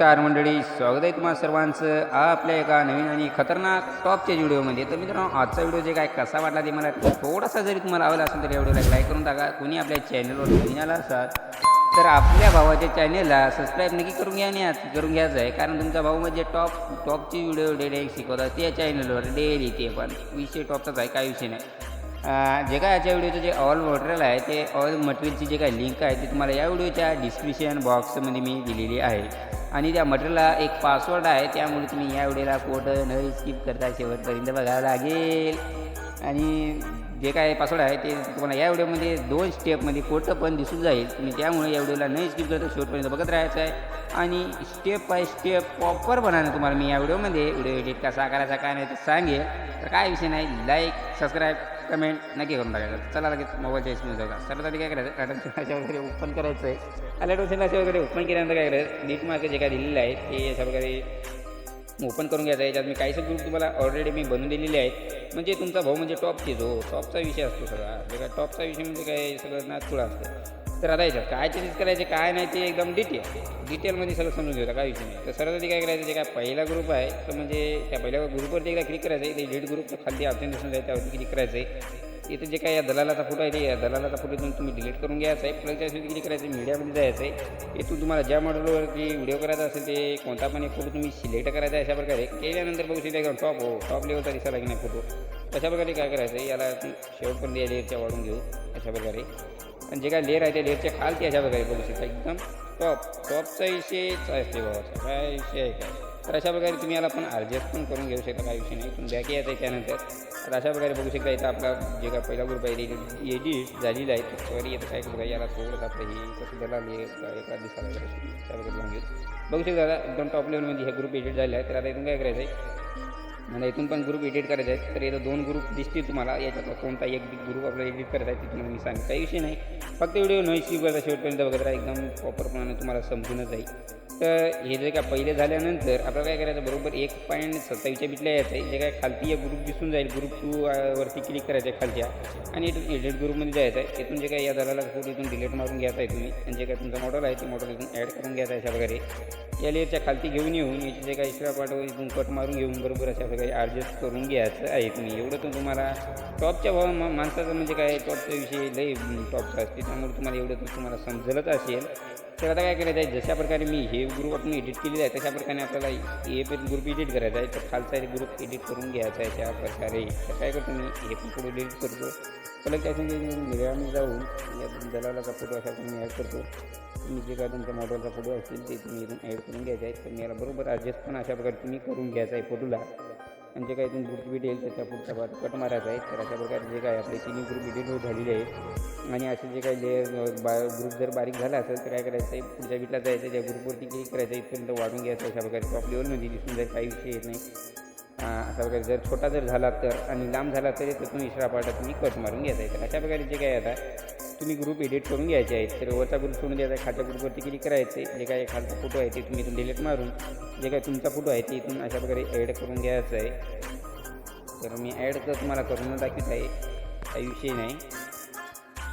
नमस्कार मंडळी स्वागत आहे तुम्हाला सर्वांचं. आपल्या एका नवीन आणि खतरनाक टॉपच्या व्हिडिओमध्ये. तर मित्रांनो आजचा व्हिडिओ जे काय कसा वाटला ते मला थोडासा जरी तुम्हाला आवडला असेल तर या व्हिडिओला लाईक करून टाका. कोणी आपल्या चॅनलवर नवीन आला असाल तर आपल्या भावाच्या चॅनलला सबस्क्राईब नक्की करून घ्या आणि आज करून घ्यायचं आहे. कारण तुमचा भाऊ म्हणजे टॉप टॉपची व्हिडिओ डेली शिकवतात त्या चॅनलवर डेली ते पण विषय टॉपचाच आहे काही विषय नाही. जे काय याच्या व्हिडिओचं जे ऑल मटेरियल आहे ते ऑल मटेरियलची जे काय लिंक आहे ते तुम्हाला या व्हिडिओच्या डिस्क्रिप्शन बॉक्समध्ये मी दिलेली आहे. आणि त्या मटेरियलला एक पासवर्ड आहे त्यामुळे तुम्ही या व्हिडिओला कोटं न स्किप करता शेवटपर्यंत बघावं लागेल. आणि जे काय पासवर्ड आहे ते तुम्हाला या व्हिडिओमध्ये दोन स्टेपमध्ये कोटं पण दिसून जाईल. तुम्ही त्यामुळे या व्हिडिओला नाही स्किप करता शेवटपर्यंत बघत राहायचं आहे. आणि स्टेप बाय स्टेप प्रॉपर प्रॉपरपणाने तुम्हाला मी या व्हिडिओमध्ये. व्हिडिओ एडिट कसा करायचा काय नाही ते सांगेल. तर काय विषय नाही लाईक सबस्क्राईब पेमेंट नक्की करून टाकायचं चला लगेच मोबाईलच्या स्क्रीन जाऊया. सर्वात आधी काय करायचं? अटॅच वगैरे ओपन करायचं आहे अलर्ट वगैरे ओपन केल्यानंतर काय करायचं? नीट मार्क जे काय दिलेलं आहे ते अशा प्रकारे ओपन करून घ्यायचं. आहे याच्यात मी काहीच ग्रुप तुम्हाला ऑलरेडी मी बनवून दिलेले आहेत. म्हणजे तुमचा भाऊ म्हणजे टॉपची जो टॉपचा विषय असतो सगळा. जे काय टॉपचा विषय म्हणजे काय? सगळं नाचकुळा असतो. तर आता याच्यात काय चेंजेस करायचे काय नाही ते एकदम डिटेल डिटेलमध्ये सगळं समजून घेऊया काय विषय नाही. तर सर्वात ते काय करायचं जे काय पहिला ग्रुप आहे तर म्हणजे त्या पहिल्या ग्रुपवरती एकदा क्लिक करायचं आहे. ते लीड ग्रुपचं खाली ऑप्शन दिसून जाईल त्यावरती क्लिक करायचं आहे. इथे जे काय या दलालाचा फोटो आहे ते या दलालाचा फोटो इथून तुम्ही डिलीट करून घ्यायचा आहे. प्लस त्यासाठी क्लिक करायचं आहे मीडियामध्ये जायचं आहे. इथून तुम्हाला ज्या मॉडेलवरती व्हिडिओ करायचा असेल ते कोणता पण एक फोटो तुम्ही सिलेक्ट करायचा आहे अशा प्रकारे. केल्यानंतर बघू शकता एकदम टॉप हो टॉप लेवलचा दिसायला की नाही फोटो अशा प्रकारे काय करायचं आहे याला आपण शेवटपर्यंत या लेअरच्या वाढून घेऊ अशा प्रकारे. आणि जे काय लेअर आहे त्या लेअरच्या खालती अशा प्रकारे बघू शकता. एकदम टॉप टॉपचा विषयच असते बाबाचा काय विषय आहे. काय तर अशा प्रकारे तुम्ही याला पण ॲडजस्ट पण करून घेऊ शकता काय विषय नाही. पण बॅक यायचं आहे त्यानंतर तर अशा प्रकारे बघू शकता इथं आपला जे काय पहिला ग्रुप आहे ते एडिट झालेला आहे. सॉरी येतं काय करू याला थोडंसं आपलं हे कसं त्याला एका दिसायला अशा प्रकारे घेऊ. बघू शकता एकदम टॉप लेवलमध्ये हे ग्रुप एडिट झाले आहे. तर आता इथून काय करायचं आहे आणि इथून पण ग्रुप एडिट करायचे आहेत. तर इथं दोन ग्रुप दिसतील तुम्हाला. याच्यातला कोणता एक ग्रुप आपल्याला एडिट करायचा आहे ते तुम्हाला मी सांगेन. काही विषय नाही. फक्त व्हिडिओ नॉईस स्किप करता शेवटपर्यंत वगैरे एकदम प्रॉपरपणाने तुम्हाला समजूनच जाईल. तर हे जे काय पहिले झाल्यानंतर आपल्याला काय करायचं? बरोबर एक पॉईंट सत्तावीसच्या बिटल्या यायचं आहे. जे काय खालती एक ग्रुप दिसून जाईल. ग्रुप टू वरती क्लिक करायचं आहे खालच्या. आणि इथून एडिट ग्रुपमध्ये जायचं आहे. इथून जे काय या दलाला फोटो इथून डिलीट मारून घ्यायचा आहे तुम्ही. आणि जे काय तुमचं मॉडेल आहे ते मॉडेल इथून ॲड करून घ्यायचं आहे अशा प्रकारे. या लेअरच्या खालती घेऊन येऊन याची जे काही एक्स्ट्रा पाठवून इथून कट मारून घेऊन बरोबर अशा प्रकारे ॲडजस्ट करून घ्यायचं आहे तुम्ही. एवढं तर तुम्हाला टॉपच्या भाव मा- माणसाचं म्हणजे काय टॉपचा विषय लई टॉपचा असते. त्यामुळे तुम्हाला एवढं तर तुम्हाला समजलंच असेल. तर आता काय करायचं आहे? जशा प्रकारे मी हे ग्रुप आपण एडिट केलेलं आहे तशा प्रकारे आपल्याला हे पण ग्रुप एडिट करायचा आहे. तर खालचा एक ग्रुप एडिट करून घ्यायचा आहे. त्या प्रकारे तर काय करतो मी हे पण फोटो डिलीट करतो. परत त्याच्यामध्ये मिडियामध्ये जाऊन या दलालाचा फोटो असा मी ॲड करतो. तुम्ही जे काय तुमच्या मॉडेलचा फोटो असतील ते तुम्ही इथून ॲड करून घ्यायचा आहे. तर याला बरोबर ॲडजस्ट पण अशा प्रकारे तुम्ही करून घ्यायचा आहे फोटोला आणि जे काही तुम्ही ग्रुप एडिट येईल त्याच्या पुढचा भाग कट मारायचा आहे. तर अशा प्रकारे जे काय आपले तिन्ही ग्रुप एडिट होत झालेले आहेत आणि असे जे काही जे बा ग्रुप जर बारीक झाला असेल तर काय करायचं आहे? पुढच्या बीटला जायचं त्या ग्रुपवरती क्लिक करायचं आहे इथपर्यंत वाढून घ्यायचं अशा प्रकारे टॉप लेवलमध्ये दिसून जाईल काही विषय येत नाही. अशा प्रकारे जर छोटा जर झाला तर आणि लांब झाला तरी तर तुम्ही इशारा पार्टा तुम्ही कट मारून घ्यायचा आहे. तर अशा प्रकारे जे काय आता तुम्ही ग्रुप एडिट करून घ्यायचे आहेत. तर वरचा ग्रुप सोडून द्यायचा खालच्या ग्रुपवरती क्लिक करायचे. जे काय खालचा फोटो आहे ते तुम्ही इथून डिलीट मारून जे काय तुमचा फोटो आहे ते इथून अशा प्रकारे ॲड करून घ्यायचं आहे. तर मी ॲड तर तुम्हाला करून दाखवत आहे. काही विषय नाही.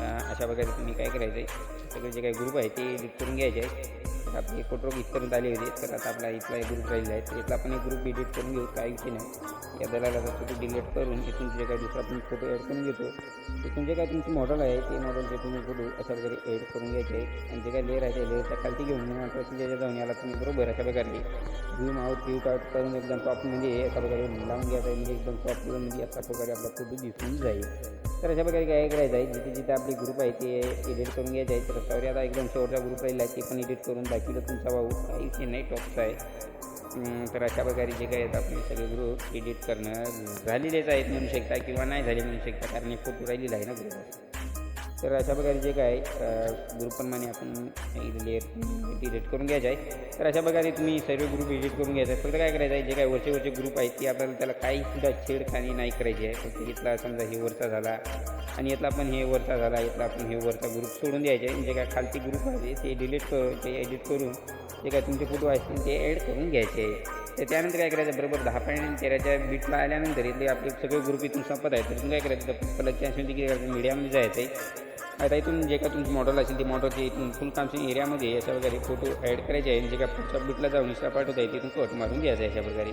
अशा प्रकारे तुम्ही काय करायचं आहे सगळे जे काही ग्रुप आहे ते एडिट करून घ्यायचे आहे तर आपले फोटो इथपर्यंत आले होते तर आता आपला इथला एक ग्रुप राहिला आहे. तर इथला आपण एक ग्रुप एडिट करून घेऊ काही विषय नाही. या दलालाचा फोटो डिलीट करून इथून जे काही दुसरा आपण फोटो ॲड करून घेतो तिथून जे काय तुमचं मॉडेल आहे ते मॉडेलचे तुम्ही फोटो अशा प्रकारे एड करून घ्यायचे आणि जे काय लेअर आहे त्या लेअरच्या खालती घेऊन त्याच्या जाऊन याला तुम्ही बरोबर अशा प्रकारे झूम आउट क्यूट आउट करून एकदम टॉपमध्ये अशा प्रकारे लावून घ्यायचा आहे म्हणजे एकदम टॉप लेवलमध्ये अशा प्रकारे आपला फोटो दिसून जाईल. तर अशा प्रकारे काय करायचं आहे जिथे जिथे आपली ग्रुप आहे ते एडिट करून घ्यायचे आहे तर आता एकदम शेवटचा ग्रुप राहिला आहे ते पण एडिट करून दाखवलं तुमचा भाऊ काही विषय नाही टॉपचा आहे. तर अशा प्रकारे जे काही आहेत आपले सगळे ग्रुप एडिट करणं झालेलेच आहेत म्हणू शकता किंवा नाही झाले म्हणू शकता कारण एक फोटो राहिलेला आहे ना ग्रुप तर अशा प्रकारे जे काय ग्रुपप्रमाणे आपण लेअर डिलीट करून घ्यायचं आहे तर अशा प्रकारे तुम्ही सर्व ग्रुप एडिट करून घ्यायचं आहे फक्त काय करायचं आहे जे काय वरचे वरचे ग्रुप आहेत ते आपल्याला त्याला काही सुद्धा छेडखानी नाही करायची आहे. फक्त इथला समजा हे वरचा झाला आणि यातला पण हे वरचा झाला यातला आपण हे वरचा ग्रुप सोडून द्यायचे. जे काय खालती ग्रुप आहे ते डिलीट करून ते एडिट करून जे काय तुमचे फोटो असतील ते ॲड करून घ्यायचे. तर त्यानंतर काय करायचं बरोबर दहा पॉईंट तेराच्या बीटला आल्यानंतर इथले आपले सगळे ग्रुप इथून संपत आहेत. तर तुम्ही काय करायचं पलकच्या अशी काय करायचं मीडियामध्ये जायचं आहे आता इथून जे काय तुमचं मॉडेल असेल ते मॉडेलचे इथून फुल कामसिंग एरियामध्ये अशा प्रकारे फोटो ॲड करायचे आहे जे काय पुढच्या बीटला जाऊन इंस्टा पाठवता येईल तिथून कट मारून घ्यायचं आहे अशा प्रकारे.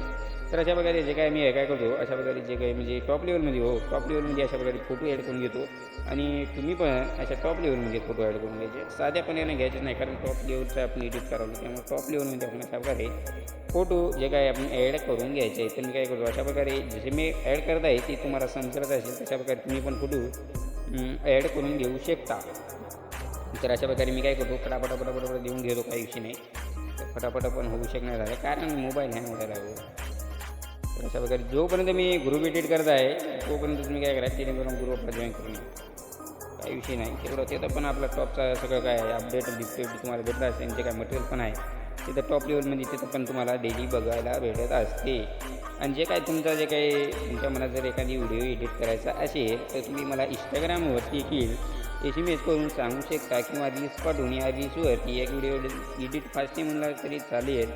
तर अशा प्रकारे जे काय मी काय करतो अशा प्रकारे जे काही म्हणजे टॉप लेवलमध्ये हो टॉप लेवलमध्ये अशा प्रकारे फोटो ॲड करून घेतो. आणि तुम्ही पण अशा टॉप लेवलमध्ये फोटो ॲड करून घ्यायचे. साध्यापणे घ्यायचे नाही कारण टॉप लेवलचं आपण एडिट करावं त्यामुळे टॉप लेवलमध्ये आपण अशा प्रकारे फोटो जे काय आपण ॲड करून घ्यायचे आहे तर मी काय करतो अशा प्रकारे जसे मी ॲड करत आहे ते तुम्हाला समजत असेल तशा प्रकारे तुम्ही पण फोटो ॲड करून घेऊ शकता. तर अशा प्रकारे मी काय करतो फटाफट फटाफट फटाफट देऊन घेतो काही विषय नाही. तर फटाफट पण होऊ शकणार आहे कारण मोबाईल हँग व्हायला लागतो तर अशा प्रकारे जोपर्यंत मी ग्रुप एडिट करत आहे तोपर्यंत तुम्ही काय करा जेणेकरून ग्रुप जॉईन करून काही विषय नाही तेवढं तिथं पण आपला टॉपचा सगळं काय अपडेट बिपडेट तुम्हाला भेटला असेल त्यांचे काय मटेरियल पण आहे तिथं टॉप लेवलमध्ये तिथं पण तुम्हाला डेली बघायला भेटत असते. आणि जे काय तुमचा जे काही तुमच्या मनात जर एखादी व्हिडिओ एडिट करायचा असेल तर तुम्ही मला इंस्टाग्रामवरती देखील एस एम एस करून सांगू शकता किंवा रील्स पाठवून या रील्सवरती एक व्हिडिओ एडिट फास्ट नाही म्हणलं तरी चालेल.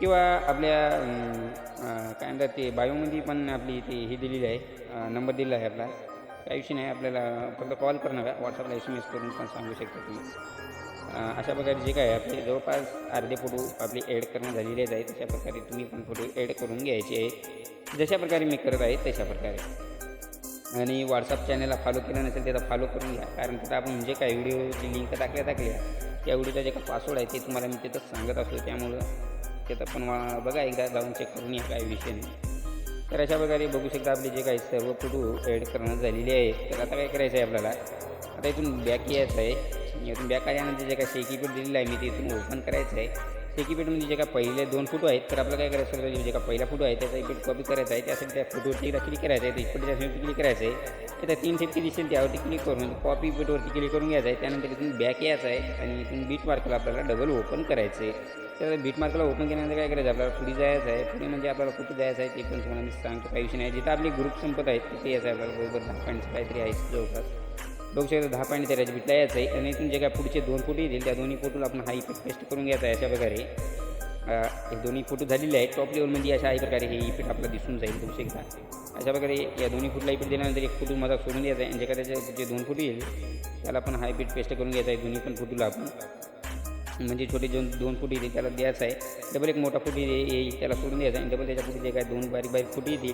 किंवा आपल्या काय म्हणतात ते बायोमध्ये पण आपली ते हे दिलेली आहे. नंबर दिलेला आहे आपला. काही विषय नाही आपल्याला फक्त कॉल करणं का व्हॉट्सअपला एस एम एस करून पण सांगू शकता तुम्ही. अशा प्रकारे जे काय आपले जवळपास अर्धे फोटो आपले ॲड करणं झालेलेच आहे तशा प्रकारे तुम्ही पण फोटो ॲड करून घ्यायचे आहे जशा प्रकारे मी करत आहे तशा प्रकारे. आणि व्हॉट्सअप चॅनलला फॉलो केलं नसेल त्याचा फॉलो करून घ्या. कारण तिथं आपण जे काय व्हिडिओची लिंक टाकल्या टाकल्या त्या व्हिडिओचा जे काय पासवर्ड आहे ते तुम्हाला मी तिथं सांगत असतो. त्यामुळं तिथं पण वा- बघा एकदा जाऊन चेक करून या काही विषय नाही. तर अशा प्रकारे बघू शकता आपले जे काही सर्व फोटो ॲड करणं झालेले आहे. तर आता काय करायचं आहे आपल्याला? आता इथून बॅक यायचं आहे. इथून बॅक आल्यानंतर जे काय शेकीपीठ दिलेलं आहे मी ते इथून ओपन करायचं आहे. सेकीपीठमध्ये म्हणजे जे काय पहिले दोन फोटो आहेत तर आपलं काय करायचं आहे? म्हणजे जे काय पहिला फोटो आहे त्याचा इपीट कॉपी करायचा आहे. त्यासाठी त्या फोटोवरती एकदा क्लिक करायचं आहे. इफेक्टच्या सेवटी क्लिक करायचं आहे. तर तीन सेफ्टी दिसेल त्यावरती क्लिक करून कॉपी इपीटवरती क्लिक करून घ्यायचं आहे. त्यानंतर इथून बॅक यायचं आहे. आणि इथून बीट मार्कला आपल्याला डबल ओपन करायचं आहे. त्यावेळेला बीट मार्कला ओपन केल्यानंतर काय करायचं? आपल्याला पुढे जायचं आहे. पुढे म्हणजे आपल्याला कुठे जायचं आहे ते पण तुम्हाला मी सांगतो. काही विषय नाही. जिथं आपली ग्रुप संपत आहेत तिथे यायचं आहे आपल्याला. बरोबर दहा पॉईंटचं काहीतरी आहे जवळपास. बघू शकता दहा पॉईंट तेराच्या बिटला यायचं आहे. आणि इथून जे काय पुढचे दोन फोटो येतील त्या दोन्ही फोटोला आपण हा इफेक्ट पेस्ट करून घ्यायचा आहे अशा प्रकारे. हे दोन्ही फोटो झालेले आहेत. टॉप लेवलमध्ये म्हणजे अशा आहे प्रकारे हे इफेक्ट आपला दिसून जाईल. बघू शकता. अशा प्रकारे या दोन्ही फोटोला इफेक्ट दिल्यानंतर एक फोटो माझा सोडून द्यायचा आहे. आणि जे काय त्याचे जे दोन फोटो येईल त्याला आपण हायपीट पेस्ट करून घ्यायचा आहे. दोन्ही पण फोटोला आपण. म्हणजे छोटे दोन दोन फुटी येतील त्याला द्यायचं आहे. डबल एक मोठा फुटी येईल त्याला सोडून द्यायचा आहे. आणि डबल त्याच्या फुटी जे काय दोन बारीक बारीक फुटी येतील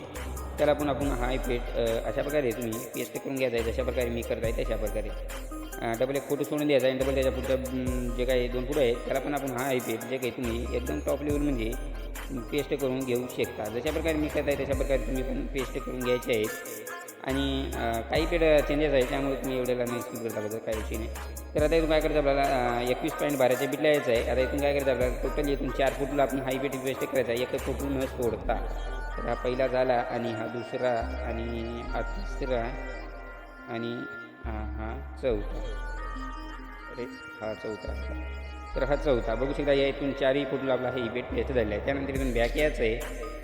त्याला पण आपण हा पेट अशा प्रकारे तुम्ही. पेस्ट करून घ्यायचा आहे. जशा प्रकारे मी करत आहे तशा प्रकारे. डबल एक फोटो सोडून द्यायचा आहे. आणि डबल त्याच्या पुढच्या जे काही दोन फुटं आहेत त्याला पण आपण हा पेट जे काही तुम्ही एकदम टॉप लेवलमध्ये पेस्ट करून घेऊ शकता. जशा प्रकारे मी करत आहे तशा प्रकारे तुम्ही पण पेस्ट करून घ्यायचे आहेत. आणि काही पेड चेंजेस आहे त्यामुळे तुम्ही एवढ्याला नाही स्किप करता बघा काही विषय नाही. तर आता इथून काय करायचं आपल्याला एकवीस पॉईंट बाराच्या बिटला यायचं आहे. आता इथून काय करायचं आपल्याला टोटल इथून चार फुटला आपण हाय बेट वेस्ट करायचा आहे. एक फुटून न सोडता. तर हा पहिला झाला आणि हा दुसरा आणि हा तिसरा आणि हा हा चौथा. अरे हा चौथा. तर हा चौथा बघू शकता या इथून चारही फुटला आपला हे इफेक्ट याचं झालं आहे. त्यानंतर इथून बॅक यायचं आहे.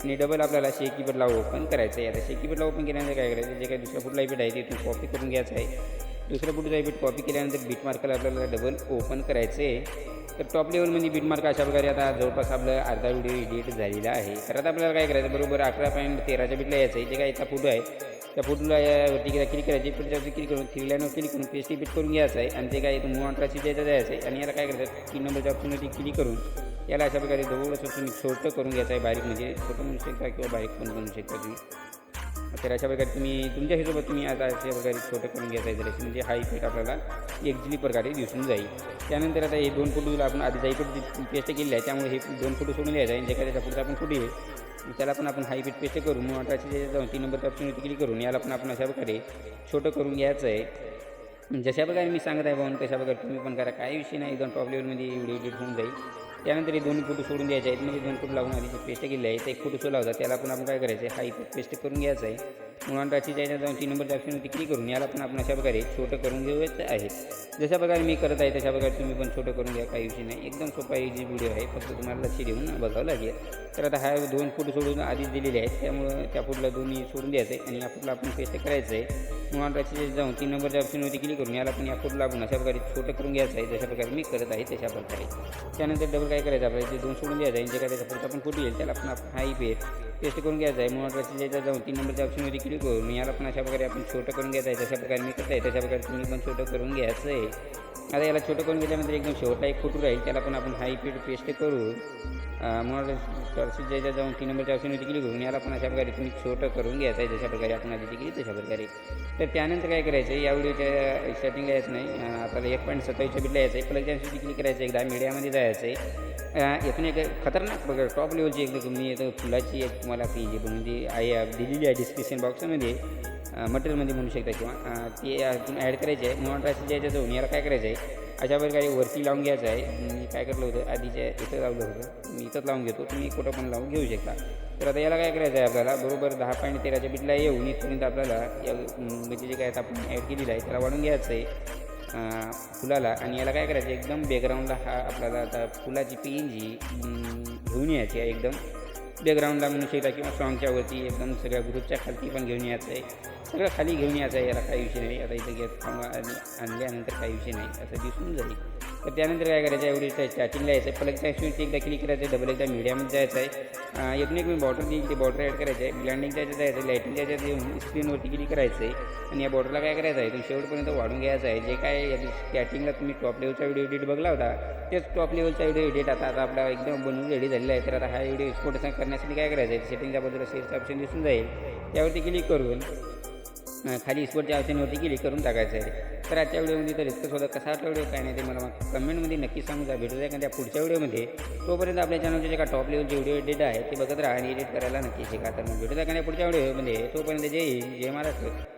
आणि डबल आपल्याला शेकीबटला ओपन करायचं आहे. आता शेकीबटला ओपन केल्यानंतर काय करायचं? जे काही दुसरा फुटला इफेक्ट आहे ते इथून कॉपी करून घ्यायचं आहे. दुसऱ्या फुटचा इफेक्ट कॉपी केल्यानंतर बीट मार्कला आपल्याला डबल ओपन करायचं आहे. तर टॉप लेवलमध्ये बीट मार्क अशा प्रकारे आता जवळपास आपलं अर्धा व्हिडिओ एडिट झालेला आहे. तर आता आपल्याला काय करायचं? बरोबर अकरा पॉईंट तेराच्या बीटला यायचं आहे. जे काय इथला फोटो आहे त्या फोटोला यावरती किंवा क्लिक करायची पुढच्यावरती क्लिक करून थ्री लाईनवर क्लिक करून पेस्ट रिपीट करून घ्यायचं आहे आणि ते काय इथून मूव अंतराची द्यायचं आहे आणि याला काय करायचं तीन नंबरच्या ऑप्शनवरती क्लिक करून याला अशा प्रकारे जवळच तुम्ही छोटं करून घ्यायचं आहे बारीक म्हणजे छोटं म्हणू शकता किंवा बारीक पण बनवू शकता तुम्ही तर अशा प्रकारे तुम्ही तुमच्या हिशोबात तुम्ही आता अशा प्रकारे छोटं करून घ्यायचं आहे जर म्हणजे हा इफेक्ट आपल्याला एक्झिली प्रकारे दिसून जाईल. त्यानंतर आता हे दोन फोटोला आपण आधी इफेक्ट पेस्ट केलेला आहे त्यामुळे हे दोन फोटो सोडून द्यायचं आहे आणि जे काय त्याच्या पुढचा आपण फोटो येईल त्याला पण आपण हाय पेस्ट करून मग अठराशे जाऊन तीन नंबरच्या ऑप्शनवरती क्लिक करून याला पण आपण अशा प्रकारे छोटं करून घ्यायचं आहे. म्हणजे जशा प्रकारे मी सांगत आहे भाऊन तशा प्रकारे तुम्ही पण करा. काही विषय नाही एकदम टॉप लेवलमध्ये व्हिडिओ एडिट होऊन जाईल. त्यानंतर हे दोन्ही फोटो सोडून द्यायचे आहेत. म्हणजे दोन फोटो लावून आधी पेस्ट केले आहे ते एक फोटो सोला होता. त्याला पण आपण काय करायचं आहे? हा इफेक्ट पेस्ट करून घ्यायचं आहे. म्हणून राशी जायच्या जाऊन तीन नंबरच्या ऑप्शनवरती क्लिक करून. याला पण आपण अशा प्रकारे छोटं करून घ्यायचं आहे. जशा प्रकारे मी करत आहे तशा प्रकारे तुम्ही पण छोटं करून घ्या काही विषय नाही. एकदम सोपा इझी व्हिडिओ आहे. फक्त तुम्हाला लक्ष देऊन बघावं लागेल. तर आता हा दोन फोटो सोडून आधीच दिलेले आहेत. त्यामुळं त्या फोटोला दोन्ही सोडून द्यायचं आहे. आणि या फोटोला आपण पेस्ट करायचं आहे म्हणून राशी जाऊन तीन नंबरच्या ऑप्शनवरती क्लिक करून. याला पण या फोटोला आपण अशा प्रकारे छोटं करून घ्यायचं आहे. जशा प्रकारे मी करत आहे तशा प्रकारे. त्यानंतर डबल काय करायचं? आपल्याला जे दोन सोडून द्यायचं आहे जे काय त्याचा पुढचा पण फुट येईल त्याला आपण आपण हाय पेस्ट पेस्ट करून घ्यायचं आहे. महत्त्वाची ड्रेसच्या जाऊन तीन नंबरच्या ऑप्शनमध्ये क्लिक करून याला पण अशा प्रकारे आपण छोटं करून घ्यायचं आहे. जशा प्रकारे मी करत आहे तशा प्रकारे तुम्ही पण छोटं करून घ्यायचं आहे. आता याला छोटं करून घेतल्यानंतर एकदम शेवटला एक फोटो राहील. त्याला पण आपण हाय पीड पेस्ट करू. मग ज्याच्या जाऊन तीन नंबरच्या ऑप्शनमध्ये क्लिक करून याला पण अशा प्रकारे तुम्ही छोटं करून घ्यायचं आहे जशा प्रकारे आपण आधी केली तशा प्रकारे. तर त्यानंतर काय करायचं आहे या व्हिडिओच्या स्टार्टिंगला यायचं नाही. आता आपल्याला एक पॉईंट सत्तावीसच्या बिटला यायचं आहे. प्लग जॅन्सवरती क्लिक करायचं एकदा मीडियामध्ये जायचं आहे. अं, एक खतरनाक प्रकार टॉप लेवलची एकदम तुम्ही फुलाची एक तुम्हाला पी जी बनवून आहे दिलेली आहे डिस्क्रिप्शन बॉक्समध्ये मटेरियलमध्ये म्हणू शकता किंवा ते ती तुम्ही ॲड करायचे आहे म्हणून ड्रायसच्या याच्यात जाऊन याला काय करायचं आहे अशा प्रकारे वरती लावून घ्यायचं आहे. मी काय करलं होतं? आधीच्या इथं लावलं होतं मी इथंच लावून घेतो. तुम्ही कुठं पण लावून घेऊ शकता. तर आता याला काय करायचं आहे आपल्याला? बरोबर दहा पॉईंट तेराच्या बिटला येऊन इथपर्यंत आपल्याला या म्हणजे जे काय आता आपण ॲड केलेलं आहे त्याला वाढून घ्यायचं आहे फुलाला. आणि याला काय करायचं? आहे एकदम बॅकग्राऊंडला हा आपल्याला आता फुलाची पेन जी घेऊन यायची आहे एकदम. बॅकग्राऊंडला म्हणू शकता किंवा सॉंगच्या वरती एकदम सगळ्या ग्रुपच्या खालती पण घेऊन यायचं आहे. सगळं खाली घेऊन यायचं आहे याला काही विषय नाही. आता इथं घेत आणि आणल्यानंतर काही विषय नाही. असं दिसून जाईल. तर त्यानंतर काय करायचं एवढी स्टार्टिंगला यायचं आहे प्लगच्या स्विच एकदा क्लिक करायचं आहे डबल एकदा मीडियामध्ये जायचं आहे अं, एकूण एक मी बॉटल देईल ते बॉटल ॲड करायचं आहे ब्लँडिंगच्या त्याच्यात जायचं आहे लाईटिंगच्या याच्यात येऊन स्क्रीनवरती क्लिक करायचं आहे आणि या बॉटलला काय करायचं आहे तुम्ही शेवटपर्यंत वाढून घ्यायचं आहे. जे काय स्टार्टिंगला तुम्ही टॉप लेवलचा व्हिडिओ एडिट बघला होता तेच टॉप लेवलचा व्हिडिओ एडिट आता आता आपला एकदम बनवून रेडी झालेला आहे. तर आता हा व्हिडिओ एक्सपोर्ट करण्यासाठी काय करायचं आहे सेटिंगच्या बाजूला सेलचा ऑप्शन दिसून जाईल. त्यावरती क्लिक करून खाली एक्सपोर्टच्या ऑप्शनवरती क्लिक करून टाकायचं आहे. तर आजच्या व्हिडिओमध्ये तर इतकं होतं कसा वाटला व्हिडिओ काय नाही ते मला कमेंटमध्ये नक्की सांगू जा भेटू द्या पुढच्या व्हिडिओमध्ये. तोपर्यंत आपल्या चॅनलचे जे का टॉप लेवलचे व्हिडिओ एडिट आहे ते बघत राहा आणि एडिट करायला नक्की शिका. तर मग भेटू द्या पुढच्या व्हिडिओमध्ये. तोपर्यंत जय हिंद जय महाराष्ट्र.